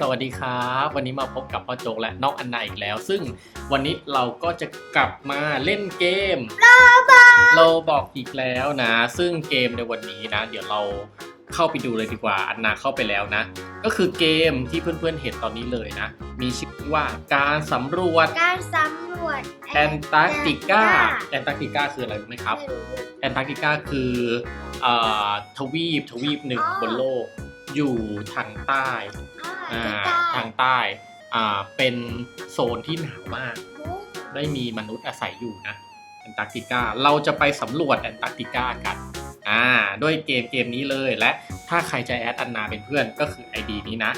สวัสดีครับ วันนี้มาพบกับพ่อโจกและน้องอันนาอีกแล้ว ซึ่งวันนี้เราก็จะกลับมาเล่นเกมโลบอกอีกแล้วนะ ซึ่งเกมในวันนี้นะ เดี๋ยวเราเข้าไปดูเลยดีกว่าอันนาเข้าไปแล้วนะ ก็คือเกมที่เพื่อนๆเห็นตอนนี้เลยนะ มีชื่อว่าการสำรวจการสำรวจแอนตาร์กติกาแอนตาร์กติกาคืออะไรรู้ไหมครับไม่รู้แอนตาร์กติกาคือเอ่อทวีปทวีปหนึ่งอ๋อบนโลกอยู่ทางใต้ อ่าอ่าติกาทางใต้อ่าเป็นโซนที่หนาวมากมุ้งได้มีมนุษย์อาศัยอยู่นะแอนตาร์กติกาเราจะไปสำรวจแอนตาร์กติกากันอ่าด้วยเกมเกมนี้เลยและถ้าใครจะแอดอันนาเป็นเพื่อนก็คือ ID นี้นะ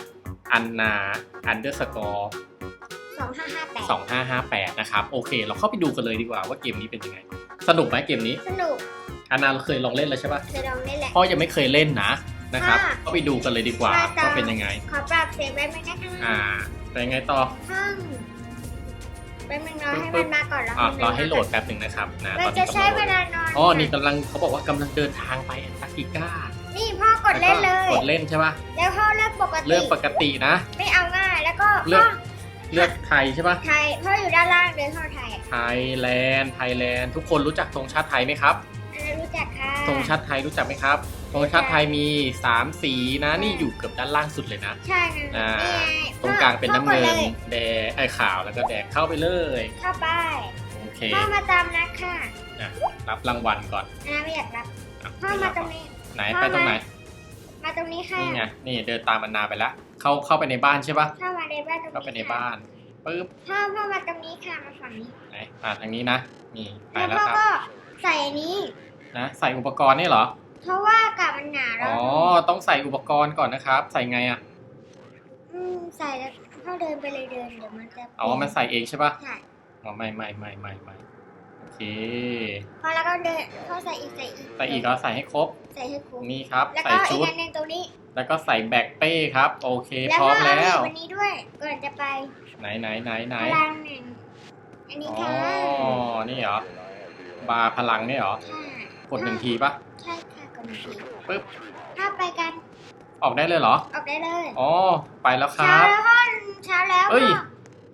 อันนาอันเดอร์สกอร์สองห้าห้าแปดสองห้าห้าแปดนะครับ โอเค เราเข้าไปดูกันเลยดีกว่าว่าเกมนี้เป็นยังไง สนุกไหมเกมนี้ สนุกอันนาเคยลองเล่นแล้วใช่ปะเคยลองเล่นแหละพ่อยังไม่เคยเล่นนะ นะครับ ค่ะ ก็ไปดูกันเลยดีกว่าว่าจะว่าเป็นยังไง ขอปรับเสียงแป๊บนึงนะคะอ่าเป็นยังไงต่อห้องแป๊บนึงรอให้มันมาก่อนแล้วอะรอให้โหลดแป๊บหนึ่งนะครับนะมันตอนจะนี้ใช้กำลังโหลเวดลานอนอ๋อนี่กำลังเขาบอกว่ากำลังเดินทางไปแอนตาร์กติกานี่พ่อกดเล่นเลยกดเล่นใช่ปะแล้วพ่อเลือกปกติ เลือกปกตินะ ไม่เอาง่าย แล้วก็เลืพ่ออก เลือกไทยใช่ปะไทยพ่ออยู่ด้านล่างเดินเข้าไทยไทยแลนด์ไทยแลนด์ทุกคนรู้จักธงชาติไทยไหมครับ อันนั้นรู้จักค่ะธงชาติไทยรู้จักไหมครับ ธงชาติไทยมีสามสีนะนี่อยู่เกือบด้านล่างสุดเลยนะ ใช่นะอ่านี่ไงตรงกลางเป็นน้ำพ่อเงิกดนลยแดงไอ้ขาวแล้วก็แดงเข้าไปเลย เข้าไปโอเคพ่อมาตามนัดค่ะนะรับรางวัลก่อนอันนั้นไม่อยากรับอะพ่อมาตรงนี้ ไหนไปตรงไหน มาตรงนี้ค่ะนี่ไงนี่เดินตามอันนาไปแล้วเข้าเข้าไปในบ้านใช่ปะเข้ามาในบ้านตรงนี้เข้าไปในค่ะบ้านปึ๊บพ่อพ่อมาตรงนี้ค่ะมาฝั่งนี้ไหนอ่าทางนี้นะนี่ไปแล้วแล้วพ่อครับก็ใส่อันนี้นะใส่อุปกรณ์นี่เหรอ เพราะว่าอากาศมันหนาวแล้อ๋วอต้องใส่อุปกรณ์ก่อนนะครับ ใส่ไงอะอืมใส่แล้วพ่อเดินไปเลยเดินเดี๋ยวมันจะอ๋อมันใส่เองใช่ปะใช่อ๋อไม่ไม่ไม่ไม่ไม่โอเค พอแล้วก็เดินพ่อใส่อีกใส่อีกใส่อีกก็ใส่ให้ครบ ใส่ให้ครบนี่ครับ แล้วใส่ก็อีชุกด อันหนึงตรงนี้ แล้วก็ใส่แบกเป้ครับ โอเค แล้วพร้อก็มเอาแล้อีว กวันนี้ด้วยก่อนจะไปไหนไหนไหนไหนพลังหนึ่งอันนี้อ๋อ ค่ะนี่เหรอบาร์พลังนี่เหรอ ค่ะกดหนึ่งทีปะใช่ค่ะ กดหนึ่งทีปึ๊บถ้าไปกันออกได้เลยเหรอ ออกได้เลยอ๋อไปแล้วคเช้ารับ แล้วพ่อเช้าแล้วเอ้ยพ่อ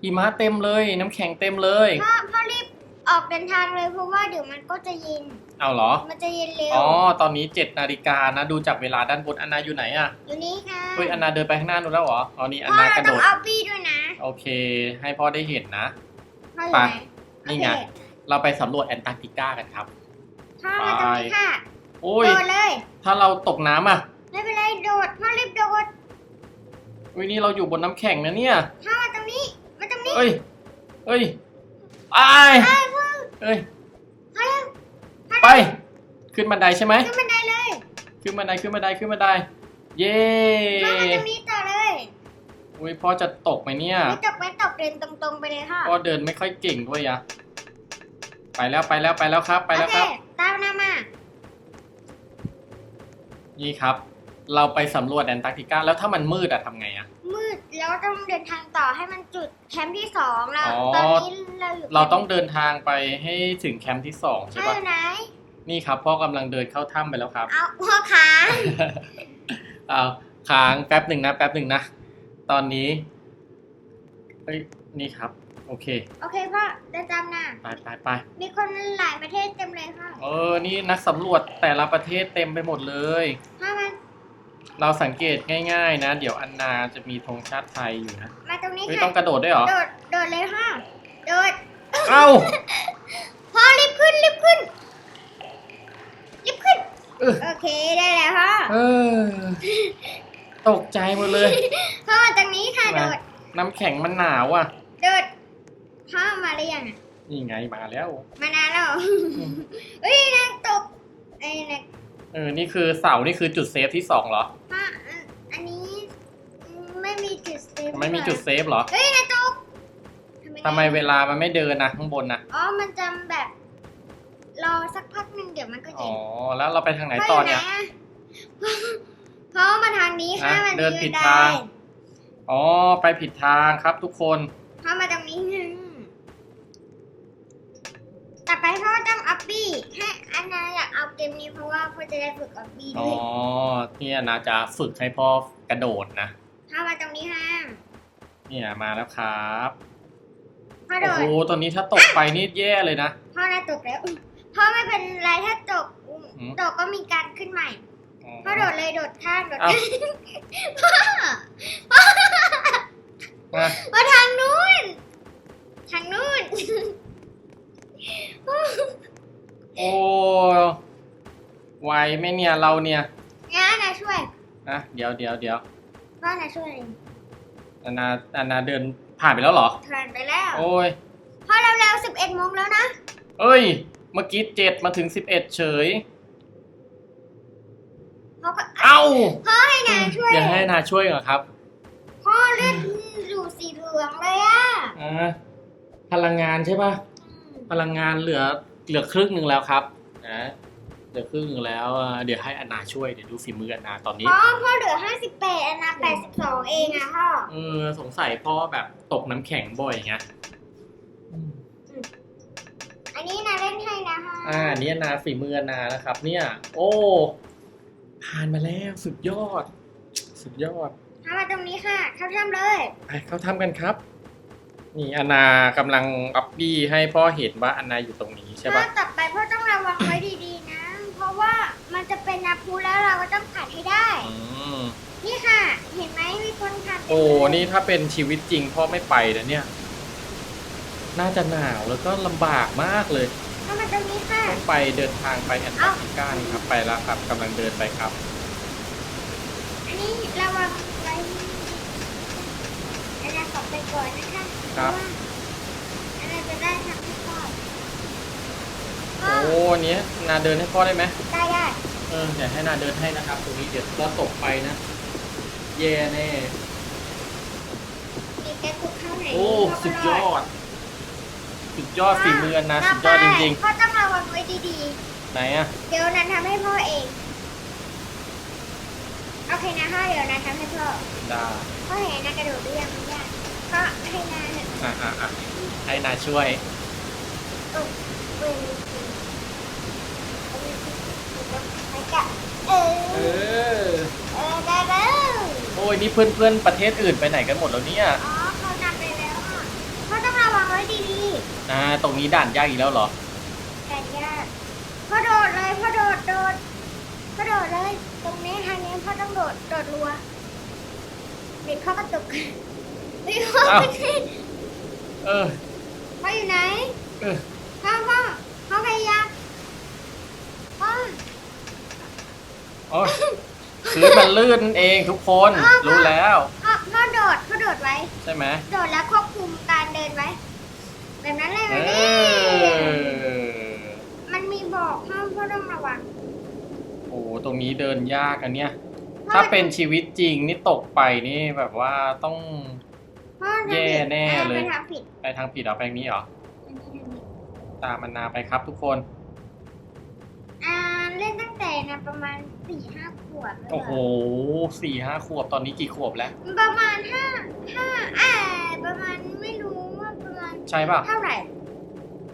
หิมะเต็มเลย น้ำแข็งเต็มเลย พ่อพ่อรีบออกเดินทางเลยเพราะว่าเดี๋ยวมันก็จะเย็นเอาเหรอ มันจะเย็นเร็วอ๋อ ตอนนี้7นาฬิกานะ ดูจากเวลาด้านบนอันนาอยู่ไหนอะอยู่นี่ค่ะเฮ้ยอันนาเดินไปข้างหน้านู้นแล้วเหรออ๋อนี่อันพ่อนากเราระโดต้องด เอาปี้ด้วยนะโอเค ให้พ่อได้เห็นนะ พ่ออยู่ไหนนี่ไง โอเคเราไปสำรวจแอนตาร์กติกากันครับ พ่อมาตรงนี้ค่ะ โอ้ย โดดเลย ถ้าเราตกน้ำอะไม่เป็นไรโดดพ่อรีบโดดอุ้ยนี่เราอยู่บนน้ำแข็งนะเนี่ย พ่อมาตรงนี้มาตรงนี้เอ้ย เอ้ยไอ้ายไอ้พ่อเอ้ย พ่อเร็วไปขึ้นบันไดใช่ไหม ขึ้นบันไดเลยขึ้นบันได ขึ้นบันได ขึ้นบันได เย้พ่อมาตรงนี้ต่อเลยอุ้ยพ่อจะตกไหมเนี่ย ไม่ตกไม่ตกเดินตรงๆไปเลยค่ะพ่อเดินไม่ค่อยเก่งด้วยอะไปแล้ว ไปแล้ว ไปแล้วครับ ไปแล้วครับ โอเตามน้ามา นี่ครับ เราไปสำรวจแอนตาร์กติกาแล้วถ้ามันมืดอะทำไงอะ มืดแล้วต้องเดินทางต่อให้มันจุดแคมป์ที่สองเราอ๋อ ตอนนี้เราอยู่เราต้องเดินทางไปให้ถึงแคมป์ที่สองใช่พ่ออปะยู่ไหน นี่ครับพ่อกำลังเดินเข้าถ้ำไปแล้วครับ เอาพ่อขาเอาค้างแป๊บหนึ่งนะแป๊บหนึ่งนะ ตอนนี้เฮ้ยนี่ครับ โอเค โอเคพ่อเดินตามหน้าไปไปไปมีคนหลายประเทศเต็มเลยค่ะเออ นี่นักสำรวจแต่ละประเทศเต็มไปหมดเลย พ่อมาเราสังเกตง่าย ๆ นะ เดี๋ยวอันนาจะมีธงชาติไทยอยู่นะมาตรงนี้เฮ้ยค่ะต้องกระโดดด้วยเหรอ โดดโดดเลยค่ะโดดเอ้า พ่อรีบขึ้นรีบขึ้นรีบขึ้น เออ โอเคได้แล้วพ่อเออ ตกใจหมดเลย พ่อมาตรงนี้ค่ะโดดน้ำแข็งมันหนาวอะ โดดพ่อมาหรือยังอะนี่ไงมาแล้ว มานานแล้วเหรอเฮ้ยนักตกไอ้นักเออ นี่คือเสานี่คือจุดเซฟที่สองเหรอพ่ออันอันนี้ไม่มีจุดเซฟไม่มีจุดเซฟเหรอ เฮ้ยนักตกทำไมเวลามันไม่เดินนะข้างบนนะอ๋อ มันจะแบบ รอสักพักหนึ่งเดี๋ยวมันก็อ๋เย็อนแล้วเราไปทางไหนต่อเนี่ยพ่อมาทางนี้ค่ะอะมันเดินผิดไทาง อ๋อ ไปผิดทางครับทุกคนพ่อมาตรงนี้หนึ่งต่อ ไปพ่อต้องอัพบี้ให้อันนาอยากเอาเกมนี้เพราะว่าพ่อจะได้ฝึกอัพบี้อ๋ด้อวยเนี่ยนะจะฝึกให้พ่อกระโดดนะพ่อมาตรงนี้ห้ามเนี่ยมาแล้วครับพ่อโดโอ้ดโหตอนนี้ถ้าตกไปนี่แย่เลยนะ พ่อน่าตกแล้วอุ๊ยพ่อไม่เป็นไรถ้าตกอืม ตกก็มีการขึ้นใหม่พ่อโดดเลยโดดข้างโดดเอ้าพ่อมามาทางนู้น ทางนู้น โอ้ไวไหมเนี่ยเราเนี่ยงั้นนะช่วยอะเดี๋ยวเดี๋ยวเดี๋ยวพ่อนะช่วยเองอานาอานาเดินผ่านไปแล้วเหรอผ่านไปแล้วโอ้ยพ่อเร็วๆสิบเอ็ดโมงแล้วนะ เอ้ย เมื่อกี้เจ็ดมาถึงสิบเอ็ดเฉยพ่อก็เอ้าพ่อให้นาช่วยเดี๋ยวให้นาช่วยเหรอครับพ่อเลือดอยู่สีเหลืองเลยอะอ่าพลังงานใช่ป่ะพลังงานเหลือ เหลือครึ่งหนึ่งแล้วครับนะเหลือครึ่งหนึ่งแล้วอ่าเดี๋ยวให้อานาช่วยเดี๋ยวดูฝีมืออานาตอนนี้พ่อพ่อเหลือห้าสิบแปดอันนะแปดสิบสองเองอะพ่อเออสงสัยพ่อแบบตกน้ำแข็งบ่อยไงอืมอันนี้นาเล่นให้นะพ่ออ่าอันนี่อานาฝีมืออานานะครับ เนี่ย โอ้ผ่านมาแล้วสุดยอด สุดยอด ทำมาตรงนี้ค่ะ เข้าถ้ำเลย ไปเข้าทำกันครับ นี่อานากำลังอัปปี้ให้พ่อเห็นว่าอานาอยู่ตรงนี้ใช่พ่อปะต่อไปพ่อต้องระวังไว้ดีๆนะ เพราะว่ามันจะเป็นน้ำพุแล้วเราก็ต้องผ่านให้ได้ อืมนี่ค่ะ เห็นไหมมีคนผ่านโอ้นี่ถ้าเป็นชีวิตจริงพ่อไม่ไปนะเนี่ย น่าจะหนาวแล้วก็ลำบากมากเลย เข้ามาตรงนี้ค่ะ ต้องไปเดินทางไปแอนตาร์กติกานี่ครับไปแล้วครับกำลังเดินไปครับ อันนี้ระวัง ไว้อันนี้ขอไปก่อนนะคะครับ เพาะว่าอันนี้จะได้ทำให้ก่อนพ่อโอ้เนี้ยนาเดินให้พ่อได้ไหมได้ได้เออเดี๋ยวให้นาเดินให้นะครับ ตรงนี้เดี๋ยวเราตกไปนะแย่แน่ มีแก๊สคุกเข้าไหนโอ้พ่ก็สุดยรอด สุดยอดฝีมือนะสุดยอดจริง พ่อต้องระวังไว้ดีๆ ไหนอะๆ เดี๋ยวนั้นทำให้พ่อเอง โอเคนะพ่อเดี๋ยวนั้นทำให้พ่อ ได้ พ่อเห็นนะกระโดดเรียงมันยากก็ให้นาเนี่ย อะอะอะให้นาช่วยตกเวรไปกะเอเอออ เออได้แล้วโอ้ยนี่เพื่อนๆประเทศอื่นไปไหนกันหมดแล้วเนี่ยอ๋อเขานำไปแล้วอะพ่อต้องระวังไว้ดีอ่าตรงนี้ด่านยากอีกแล้วเหรอๆแต่ยากพ่อโดดเลยพ่อโดดโดดพ่อโดดเลย ตรงนี้ทางนี้พ่อต้องโดดโดดรัวเด็กพ่อกระตุกเฮ้ยพ่ออ้าว ไม่ขึ้น เออ พ่ออยู่ไหนเออ พ่อพ่อพ่อพยายามพ่อโอ้ยพื้นมันลื่นเองทุกคน รู้แล้ว พ่อพ่อโดดพ่อโดดไว้ ใช่ไหมโดดแล้วควบคุมการเดินไว้ แบบนั้นเลยเอมันนี่อ มันมีบอกพ่อพ่อต้องระวัง โอ้ตรงนี้เดินยากอันเนี้ยพ่อถ้าเป็นชีวิตจริงนี่ตกไปนี่แบบว่าต้อง พ่อทำผิดแย่แน่เลยไปทำผิดไปทางผิดเหรอไปทางนี้เหรอ อันนี้ทำผิดตามมันนาไปครับทุกคน อ่าเล่นตั้งแต่นะประมาณสี่ห้าขวบแล้วโอ้โหสี่ห้าขวบตอนนี้กี่ขวบแล้ว ประมาณห้าห้าอ่าประมาณไม่รู้ว่าประมาณใช่ป่ะ เท่าไหร่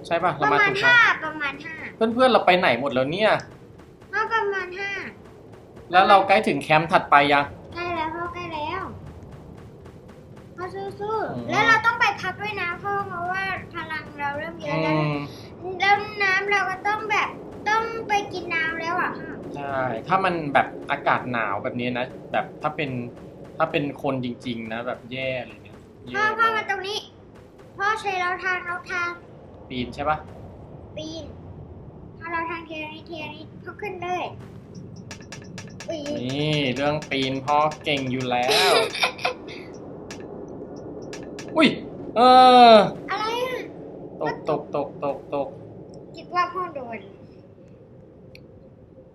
ใช่ป่ะปเราระมามาณถูกทาห้างประมาณห้าเพื่อนๆเราไปไหนหมดแล้วเนี่ยพ่อประมาณห้าแล้วเราใกล้ถึงแคมป์ถัดไปยัง พ่อสู้อืม ๆแล้วเราต้องไปพักด้วยนะพ่อเพราะว่าพลังเราเริ่มเยอือะแล้วมแล้วน้ำเราก็ต้องแบบต้องไปกินน้ำแล้วอะพ่อใช่ถ้ามันแบบอากาศหนาวแบบนี้นะ แบบถ้าเป็นถ้าเป็นคนจริง ๆ นะ แบบแย่เลยเนี่ยแย่พ่อพ่อมามากตรงนี้ พ่อใช้เราทางเราทางปีนใช่ป่ะปีนพอเราทางเทียนิดเทียนิดพ่อขึ้นเลยอุ้ยนี่เรื่องปีนพ่อเก่งอยู่แล้ว อุ้ย เออ อะไรอะตกตกตกตกตกคิดว่าพ่อโดน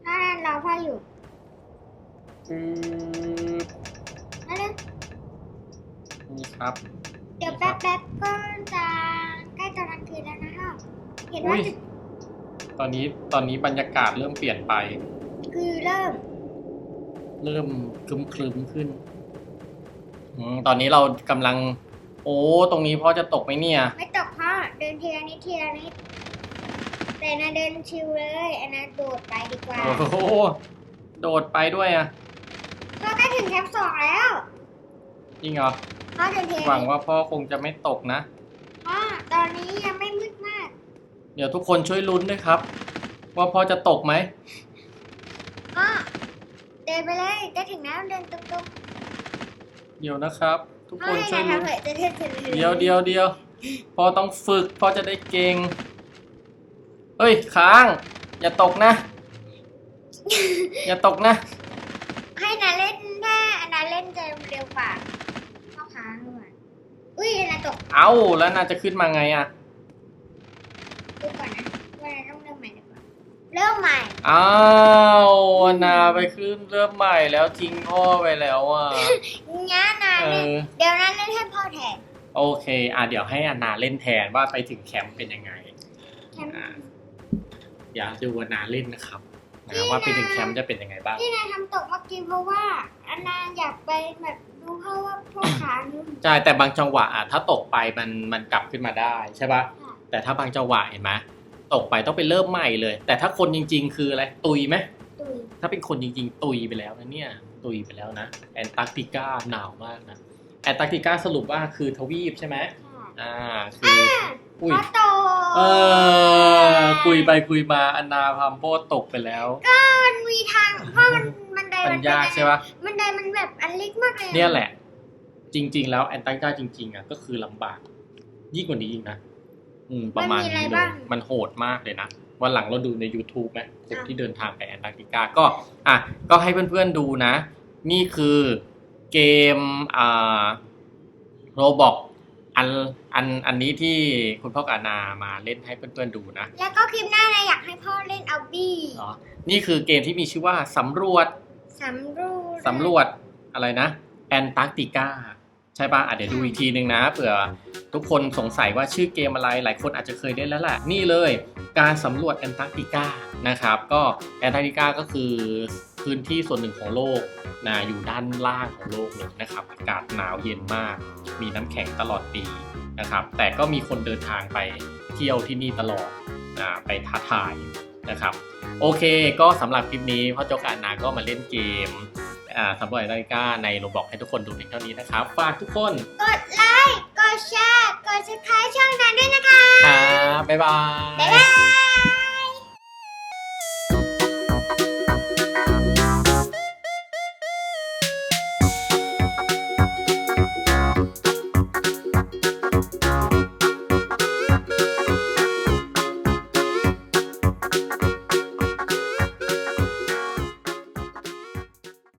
ถ้าเราพ่ออยู่อือนั่นเลยนี่ครับ เดี๋ยวแป๊บแป๊บๆก็จะใกล้ตอนกลางคืนแล้วนะพ่อเห็นว่าอุ้ยจะตอนนี้ตอนนี้บรรยากาศเริ่มเปลี่ยนไป คือเริ่ม เริ่มคลึมคลึมๆขึ้นอมตอนนี้เรากำลัง โอ้ ตรงนี้พ่อจะตกไหมเนี่ย ไม่ตกพ่อเดินทีละนิดทีละนิดแต่นะเดินชิวเลยอันนั้นโดดไปดีกว่าโอ้โห โดดไปด้วยอะพ่อใกล้ถึงแคมป์สองแล้วจริงเหรอ พ่อเดินเทหวังว่าพ่อคงจะไม่ตกนะ พ่อตอนนี้ยังไม่มืดมากเดี๋ยวทุกคนช่วยลุ้นด้วยครับ ว่าพ่อจะตกไหม พ่อเดินไปเลยจะถึงแล้วเดินตุ๊ก เดี๋ยวนะครับ ทุกๆพ่คอนให้ช่วยนายลุ้นทำเถอะจะเดินถึงเดี๋ยวเดี๋ยวเดี๋ยวพ่อต้องฝึกพ่อจะได้เก่งเฮ้ยค้าง อย่าตกนะ อย่าตกนะ ให้นายเล่นถ้านายเล่นจะเร็วกว่าพ่อค้างด้วยอุ้ยนายตก เอ้าแล้วน่าจะขึ้นมาไงอะดูก่อนนะว่านายต้องเริ่มใหม่ดีกว่าเริ่มใหม่อ้าวนาไปขึ้นเริ่มใหม่แล้วทิ้งพ่อไปแล้วอะงั้นนาย เอเล่นอเดี๋ยวนั้นเล่นให้พ่อแทนโอเค อะเดี๋ยวให้อานาเล่นแทนว่าไปถึงแคมป์เป็นยังไงแคมป์อ่าอย่าดูอานาเล่นนะครับนะว่าไปถึงแคมป์จะเป็นยังไงบ้าง ที่นายทำตกเมื่อกี้เพราะว่าอันนาอยากไปแบบดูเพราะว่าพ่อค้างอยู่ใช่ แต่บางจังหวะอะถ้าตกไปมันมันกลับขึ้นมาได้ใช่ปะค่ะแต่ถ้าบางจังหวะเห็นไหมตกไปต้องไปเริ่มใหม่เลย แต่ถ้าคนจริง ๆ คืออะไรตุยไหมตุยถ้าเป็นคนจริง ๆ ตุยไปแล้วนะเนี่ย ตุยไปแล้วนะแอนตาร์กติกาหนาวมากนะแอนตาร์กติกาสรุปว่าคือทวีปใช่ไหมค่ะอ่าคืออุ้ยพ่อโตเออคุยไปคุยมาอันนาพัมโปตกไปแล้วมันมีทางเพราะมันมันไดมันยากใช่ปะมันไดมันแบบอันเล็กมากเลยเนี่ยแหละ จริง ๆ แล้วแอนตาร์กติกาจริง ๆอะก็คือลำบาก ยิ่งกว่านี้อีกนะอืมประมาณนี้เลยมันโหดมากเลยนะวันหลังเราดูใน YouTube ไหมคนที่เดินทางไปแอนตาร์กติกาก็ อะ ก็ให้เพื่อนๆดูนะ นี่คือเกมอ่าโรบอกอันอันอันนี้ที่คุณพ่อกบอานามาเล่นให้เพื่อนๆดูนะ แล้วก็คลิปหน้านายอยากให้พ่อเล่นเอาบี้เหรอนี่คือเกมที่มีชื่อว่าสำรวจสำรวจสำรวจอะไรนะ แอนตาร์กติกาใช่ปะอะเดี๋ยวดูอีกทีนึงนะเผื่อทุกคนสงสัยว่าชื่อเกมอะไรหลายคนอาจจะเคยเล่นแล้วแหละ นี่เลยการสำรวจแอนตาร์กติกานะครับ ก็แอนตาร์กติกาก็คือ พื้นที่ส่วนหนึ่งของโลกนะอยู่ด้านล่างของโลกเลยนะครับ อากาศหนาวเย็นมาก มีน้ำแข็งตลอดปีนะครับ แต่ก็มีคนเดินทางไปเที่ยวที่นี่ตลอดนะไปท้าทายนะครับ โอเคก็สำหรับคลิปนี้พ่อโจกบอานาก็มาเล่นเกมอ่าสำรวจนาฬิกาในโรบอกให้ทุกคนดูเพียงเท่านี้นะครับฝากทุกคนกดไลค์กดแชร์กดซับสไครต์ช่องนั้นด้วยนะคะครับบ๊ายบายบ๊ายบาย